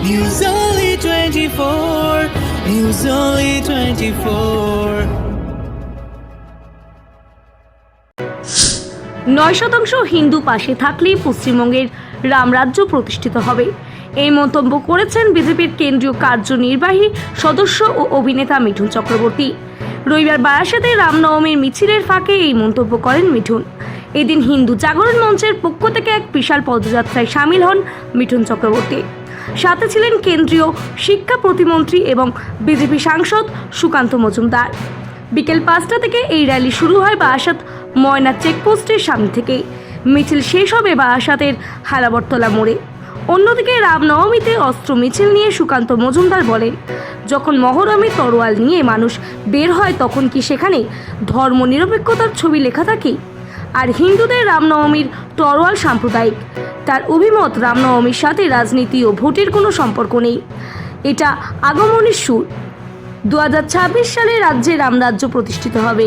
News Only 24. News Only 24. নয় শতাংশ হিন্দু পাশে থাকলেই পশ্চিমবঙ্গের রামরাজ্য প্রতিষ্ঠিত হবে এই মন্তব্য করেছেন বিজেপির কেন্দ্রীয় কার্যনির্বাহী সদস্য ও অভিনেতা মিঠুন চক্রবর্তী রবিবার বারাসাতে রামনবমীর মিছিলের ফাঁকে এই মন্তব্য করেন মিঠুন। এদিন হিন্দু জাগরণ মঞ্চের পক্ষ থেকে এক বিশাল পদযাত্রায় সামিল হন মিঠুন চক্রবর্তী। সাথে ছিলেন কেন্দ্রীয় শিক্ষা প্রতিমন্ত্রী এবং বিজেপি সাংসদ সুকান্ত মজুমদার। বিকেল পাঁচটা থেকে এই র্যালি শুরু হয় বারাসাত ময়না চেকপোস্টের সামনে থেকে মিছিল শেষ হবে বারাসাতের হালাবরতলা মোড়ে। অন্যদিকে রামনবমীতে অস্ত্র মিছিল নিয়ে সুকান্ত মজুমদার বলেন, যখন মহরমে তরোয়াল নিয়ে মানুষ বের হয়, তখন কি সেখানে ধর্মনিরপেক্ষতার ছবি লেখা থাকে? আর হিন্দুদের রামনবমীর তরোয়াল সাম্প্রদায়িক। তার অভিমত, রামনবমীর সাথে রাজনীতি ও ভোটের কোনো সম্পর্ক নেই। এটা আগমনের সুর। দু হাজার ছাব্বিশ সালে রাজ্যে রামরাজ্য প্রতিষ্ঠিত হবে।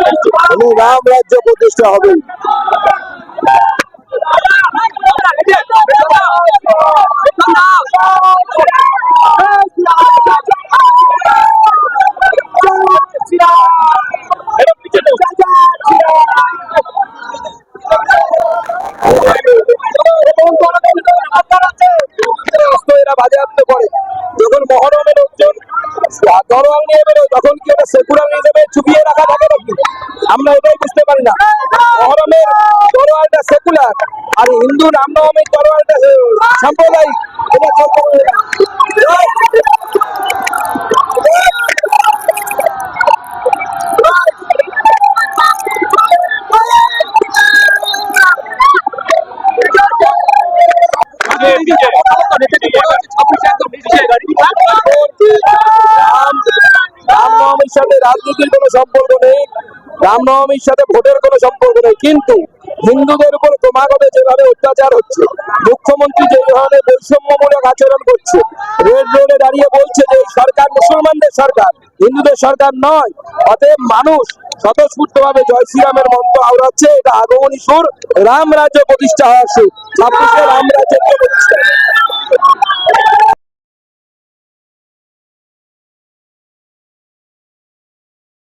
তাহলে রাম রাজ্য প্রতিষ্ঠা এরা বাজেয়াপ্ত করে যখন লোকজন তরোয়াল নিয়ে বেরোয় তখন কি ওটা সেকুলার হিসেবে চুপিয়ে রাখা থাকে নাকি? আমরা এটাই বুঝতে পারি না। মহরমের তরোয়ালটা সেকুলার আর হিন্দু রামনবমীর তরোয়ালটা সাম্প্রদায়িক। এটা ছাব্বিশে সাথে রাজনীতির কোনো সম্পর্ক নেই রামনবমীর সাথে ভোটের কোনো সম্পর্ক নেই, কিন্তু হিন্দুদের উপর ক্রমাগত যেভাবে অত্যাচার হচ্ছে, মুখ্যমন্ত্রী যে ধরনের বৈষম্যমূলক আচরণ করছে, রেড রোডে দাঁড়িয়ে বলছে যে সরকার মুসলমানদের সরকার, হিন্দুদের সরকার নয়, অতএব মানুষ স্বতঃস্ফূর্ত ভাবে জয় শ্রীরামের মন্ত্র আওড়াচ্ছে, এটা আগমনী সুর, রাম রাজ্য প্রতিষ্ঠা হওয়ার সুর, ছাব্বিশে রাম রাজ্যের প্রতিষ্ঠা।